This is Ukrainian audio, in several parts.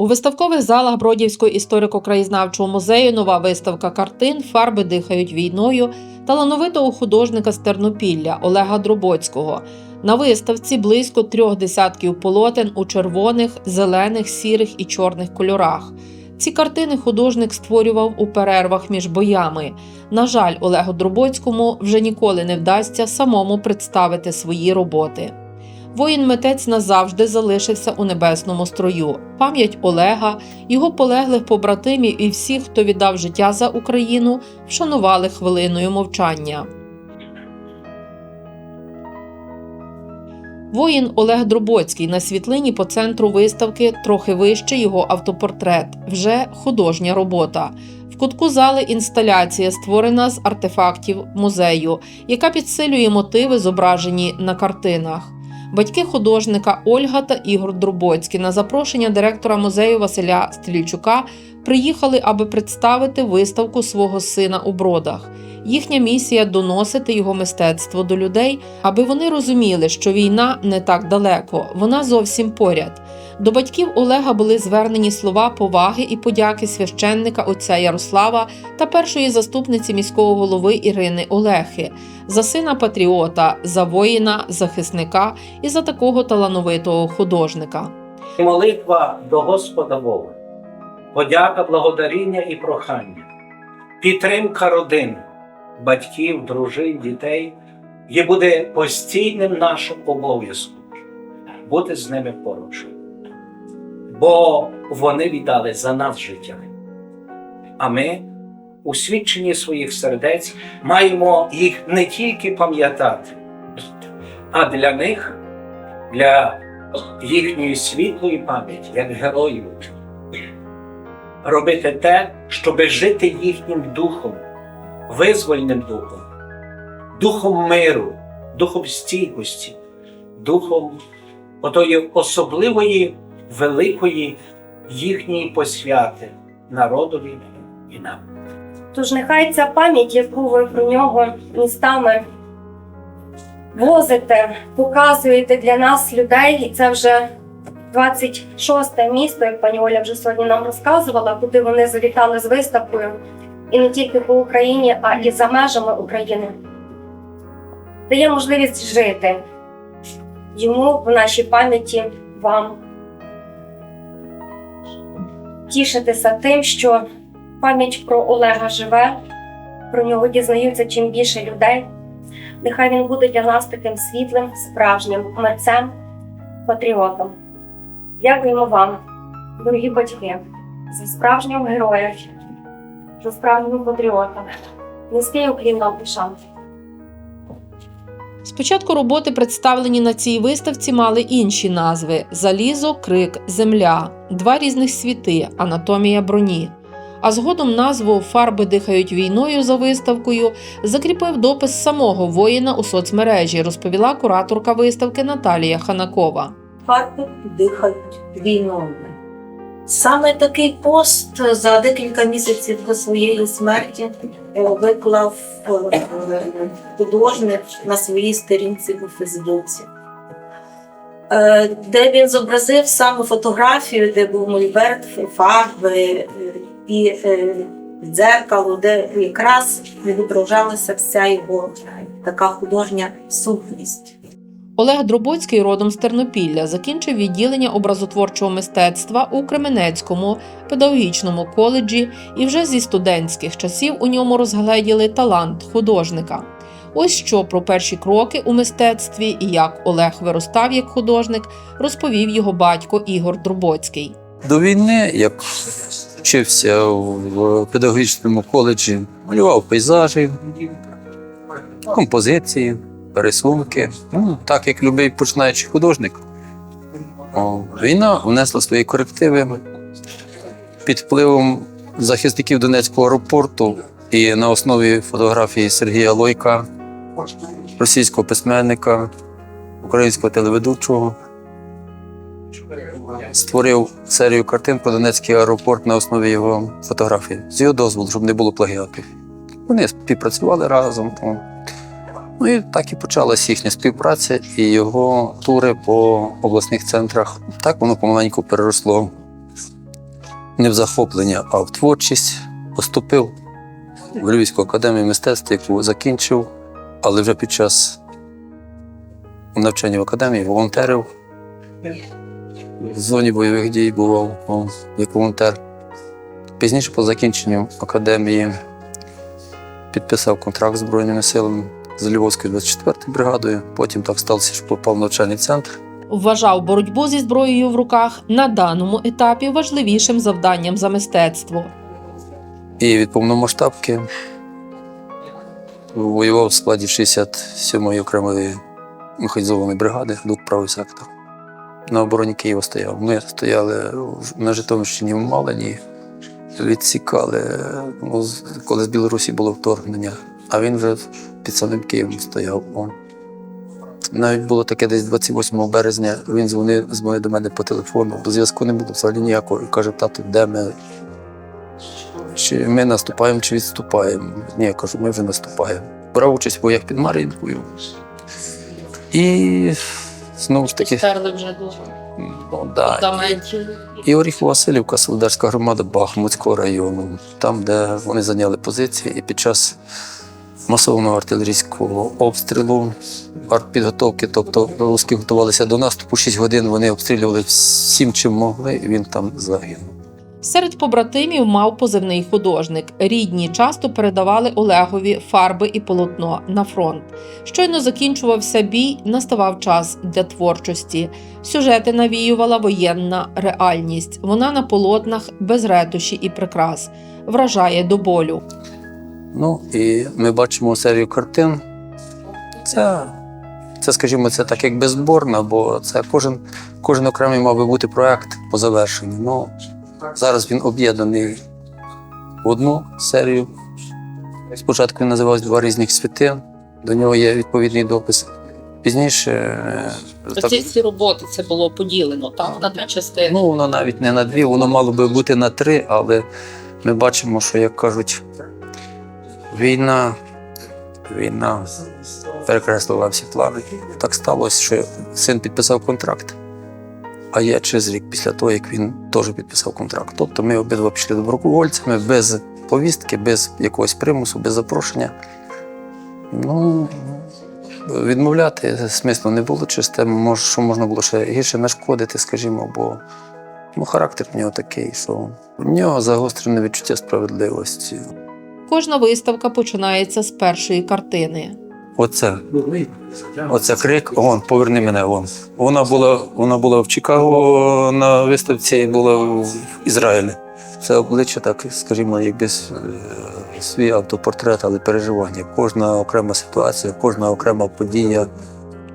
У виставкових залах Бродівського історико-краєзнавчого музею нова виставка картин Фарби дихають війною талановитого художника з Тернопілля Олега Дробоцького. На виставці близько трьох десятків полотен у червоних, зелених, сірих і чорних кольорах. Ці картини художник створював у перервах між боями. На жаль, Олегу Дробоцькому вже ніколи не вдасться самому представити свої роботи. Воїн-митець назавжди залишився у небесному строю. Пам'ять Олега, його полеглих побратимів і всіх, хто віддав життя за Україну, вшанували хвилиною мовчання. Воїн Олег Дробоцький на світлині по центру виставки трохи вище його автопортрет, вже художня робота. В кутку зали інсталяція створена з артефактів музею, яка підсилює мотиви, зображені на картинах. Батьки художника Ольга та Ігор Друбоцькі на запрошення директора музею Василя Стрільчука приїхали, аби представити виставку свого сина у бродах. Їхня місія доносити його мистецтво до людей, аби вони розуміли, що війна не так далеко, вона зовсім поряд. До батьків Олега були звернені слова поваги і подяки священника отця Ярослава та першої заступниці міського голови Ірини Олехи за сина патріота, за воїна, захисника і за такого талановитого художника. Молитва до Господа Бога, подяка, благодаріння і прохання, підтримка родин, батьків, дружин, дітей є буде постійним нашим обов'язком бути з ними поруч. Бо вони віддали за нас життя. А ми, у свідченні своїх сердець, маємо їх не тільки пам'ятати, а для них, для їхньої світлої пам'яті, як героїв, робити те, щоби жити їхнім духом, визвольним духом, духом миру, духом стійкості, духом отої особливої, великої їхньої посвяти народові і нам. Тож нехай ця пам'ять, яку ви про нього містами возите, показуєте для нас людей, і це вже 26-те місто, як пані Оля вже сьогодні нам розказувала, куди вони завітали з виставкою, і не тільки по Україні, а і за межами України. Дає можливість жити йому в нашій пам'яті вам тішитися тим, що пам'ять про Олега живе, про нього дізнаються чим більше людей. Нехай він буде для нас таким світлим, справжнім мерцем, патріотом. Дякуємо вам, дорогі батьки, за справжнього героя, за справжнього патріота. Низький уклін вам і. Спочатку роботи, представлені на цій виставці, мали інші назви: Залізо, крик, земля, два різних світи, анатомія броні. А згодом назву Фарби дихають війною за виставкою закріпив допис самого воїна у соцмережі, розповіла кураторка виставки Наталія Ханакова. фарби дихають війною. Саме такий пост за декілька місяців до своєї смерті е, виклав е, художник на своїй сторінці у Фейсбуці, е, де він зобразив саме фотографію, де був мольберт, фарби е, і е, дзеркало, де якраз відображалася вся його така художня сутність. Олег Дробоцький родом з Тернопілля закінчив відділення образотворчого мистецтва у Кременецькому педагогічному коледжі і вже зі студентських часів у ньому розгледіли талант художника. Ось що про перші кроки у мистецтві і як Олег виростав як художник, розповів його батько Ігор Дробоцький. До війни, як вчився в педагогічному коледжі, малював пейзажі, композиції, рисунки. Ну, так як любий починаючий художник. Війна внесла свої корективи під впливом захисників Донецького аеропорту і на основі фотографії Сергія Лойка, російського письменника, українського телеведучого створив серію картин про Донецький аеропорт на основі його фотографій. З його дозволу, щоб не було плагіатів. Вони співпрацювали разом. Ну і так і почалась їхня співпраця і його тури по обласних центрах. Так воно помаленьку переросло не в захоплення, а в творчість. Поступив в Львівську академію мистецтв, яку закінчив, але вже під час навчання в академії волонтерив. В зоні бойових дій бував як волонтер. Пізніше, по закінченню академії, підписав контракт з Збройними силами з Львовською 24-ю бригадою. Потім так сталося, що попав в навчальний центр. Вважав боротьбу зі зброєю в руках на даному етапі важливішим завданням за мистецтво. І від повномасштабки воював в складі 67-ї окремої механізованої бригади, дух правий сектор. На обороні Києва стояв. Ми стояли на Житомирщині в Малині, відсікали, ну, коли з Білорусі було вторгнення, а він вже під самим Києвом стояв. Навіть було таке десь 28 березня, він дзвонив, дзвонив до мене по телефону, бо зв'язку не було взагалі ніякого. Каже, тату, де ми? Чи ми наступаємо, чи відступаємо? Ні, я кажу, ми вже наступаємо. Брав участь в боях під Мар'їнкою. І знову ж таки. Вже Ну, да. І Оріхово-Василівка, Солидарська громада Бахмутського району, там, де вони зайняли позиції, і під час масованого артилерійського обстрілу, артпідготовки, тобто русські готувалися до наступу 6 годин, вони обстрілювали всім, чим могли, і він там загинув. Серед побратимів мав позивний художник. Рідні часто передавали Олегові фарби і полотно на фронт. Щойно закінчувався бій, наставав час для творчості. Сюжети навіювала воєнна реальність. Вона на полотнах без ретуші і прикрас, вражає до болю. Ну і ми бачимо серію картин. Це, це скажімо, це так якби зборна, бо це кожен, кожен окремий мав би бути проект по завершенню. Ну, зараз він об'єднаний в одну серію. Спочатку він називався Два різних світи, до нього є відповідний допис. Пізніше е, Ці всі роботи це було поділено так, на дві частини. ну, воно навіть не на дві, воно мало би бути на три, але ми бачимо, що, як кажуть, війна, війна перекреслила всі плани. Так сталося, що син підписав контракт, а я через рік після того, як він теж підписав контракт. Тобто ми обидва пішли добровольцями без повістки, без якогось примусу, без запрошення. Ну, відмовляти смислу не було чисте, може, що можна було ще гірше нашкодити, скажімо, бо ну, характер в нього такий, що в нього загострене відчуття справедливості. Кожна виставка починається з першої картини. Оце, оце крик, он, поверни мене, он. Вона була, вона була в Чикаго на виставці, і була в Ізраїлі. Це обличчя, так, скажімо, якби е, свій автопортрет, але переживання. Кожна окрема ситуація, кожна окрема подія.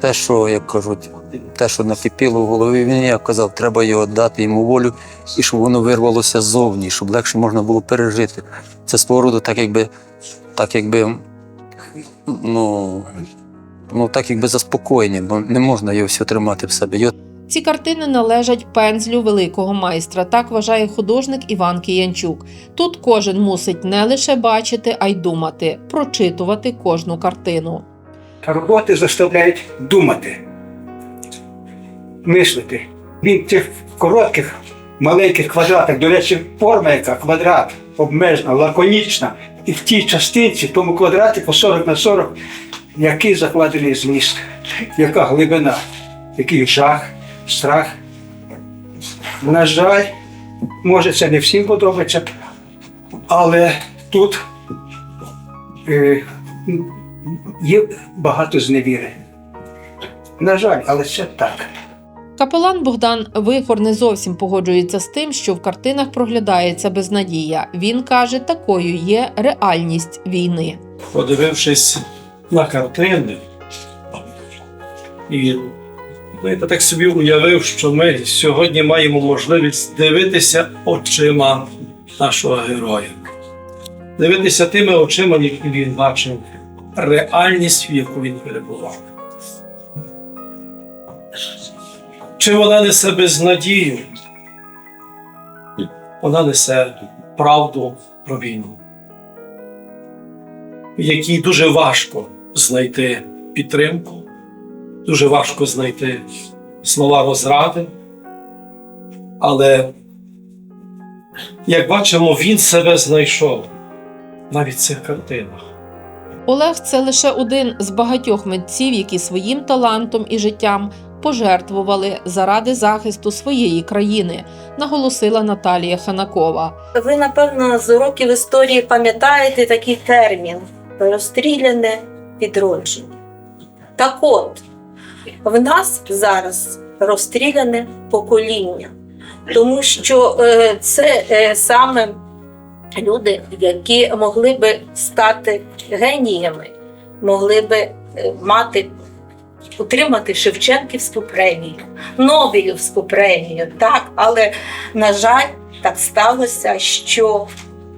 Те, що, як кажуть, те, що накипіло в голові, він як казав, треба його дати йому волю, і щоб воно вирвалося ззовні, щоб легше можна було пережити. Це свого роду так, якби, так, якби ну, ну так якби заспокоєння, бо не можна його все тримати в себе. Ці картини належать пензлю великого майстра. Так вважає художник Іван Киянчук. Тут кожен мусить не лише бачити, а й думати, прочитувати кожну картину. Роботи заставляють думати, мислити. Він в цих коротких, маленьких квадратах, до речі, форма яка квадрат, обмежена, лаконічна. І в тій частинці, в тому квадратику 40 на 40, який закладений зміст, яка глибина, який жах, страх. На жаль, може це не всім подобається, але тут е, є багато зневіри. На жаль, але це так. Капелан Богдан Вихор не зовсім погоджується з тим, що в картинах проглядається безнадія. Він каже, такою є реальність війни. подивившись на картини, і я так собі уявив, що ми сьогодні маємо можливість дивитися очима нашого героя, дивитися тими очима, які він бачив, реальність, в яку він перебував. Чи вона несе безнадію? Вона несе правду про війну в якій дуже важко знайти підтримку, дуже важко знайти слова розради, але як бачимо, він себе знайшов навіть в цих картинах. Олег це лише один з багатьох митців, які своїм талантом і життям пожертвували заради захисту своєї країни, наголосила Наталія Ханакова. Ви, напевно, з уроків історії пам'ятаєте такий термін розстріляне відродження. Так от, в нас зараз розстріляне покоління, тому що е, це е, саме люди, які могли би стати геніями, могли би е, мати. Отримати Шевченківську премію, Нобелівську премію, так, але на жаль, так сталося, що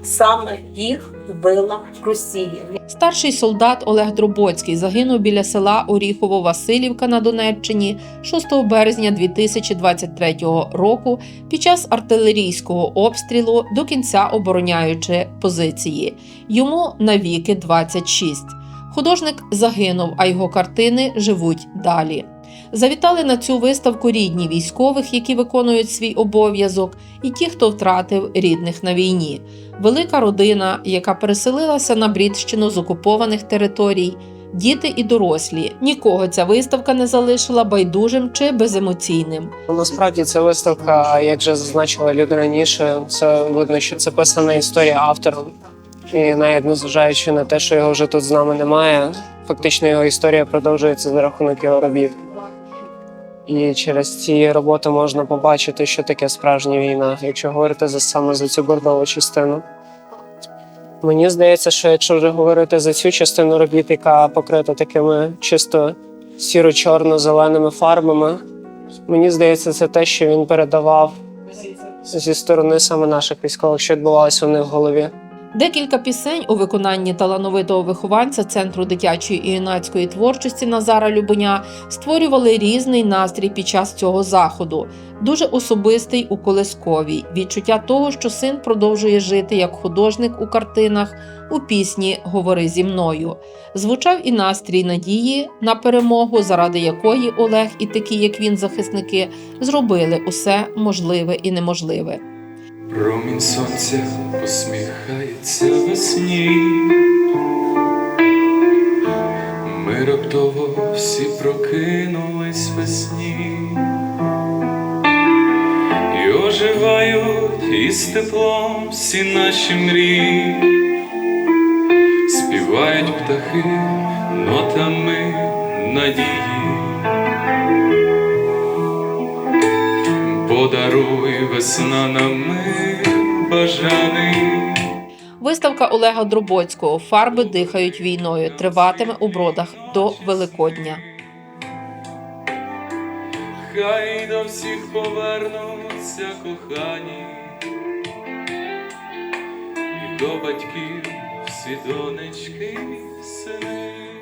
саме їх вбила Росія. Старший солдат Олег Дробоцький загинув біля села Оріхово-Василівка на Донеччині 6 березня 2023 року під час артилерійського обстрілу до кінця обороняючи позиції. Йому навіки 26. Художник загинув, а його картини живуть далі. Завітали на цю виставку рідні військових, які виконують свій обов'язок, і ті, хто втратив рідних на війні велика родина, яка переселилася на Брідщину з окупованих територій, діти і дорослі. Нікого ця виставка не залишила байдужим чи беземоційним. Насправді ця виставка, як вже зазначили люди раніше, це видно, що це писана історія автором. І навіть незважаючи на те, що його вже тут з нами немає, фактично його історія продовжується за рахунок його робіт. І через ці роботи можна побачити, що таке справжня війна, якщо говорити за саме за цю бордову частину. Мені здається, що якщо вже говорити за цю частину робіт, яка покрита такими чисто сіро-чорно-зеленими фарбами, Мені здається, це те, що він передавав зі сторони саме наших військових, що відбувалося у них в голові. Декілька пісень у виконанні талановитого вихованця Центру дитячої і юнацької творчості Назара Любоня створювали різний настрій під час цього заходу, дуже особистий у колисковій, відчуття того, що син продовжує жити як художник у картинах, у пісні Говори зі мною. Звучав і настрій надії на перемогу, заради якої Олег і такі, як він, захисники, зробили усе можливе і неможливе. Промінь сонця посміхається весні. Ми раптово всі прокинулись весні. І оживають із теплом всі наші мрії. Співають птахи нотами надії. Подаруй весна нам мир бажаний. Виставка Олега Дробоцького Фарби дихають війною триватиме у бродах до Великодня. Хай до всіх повернуться кохані, і до батьків всі донечки, сини.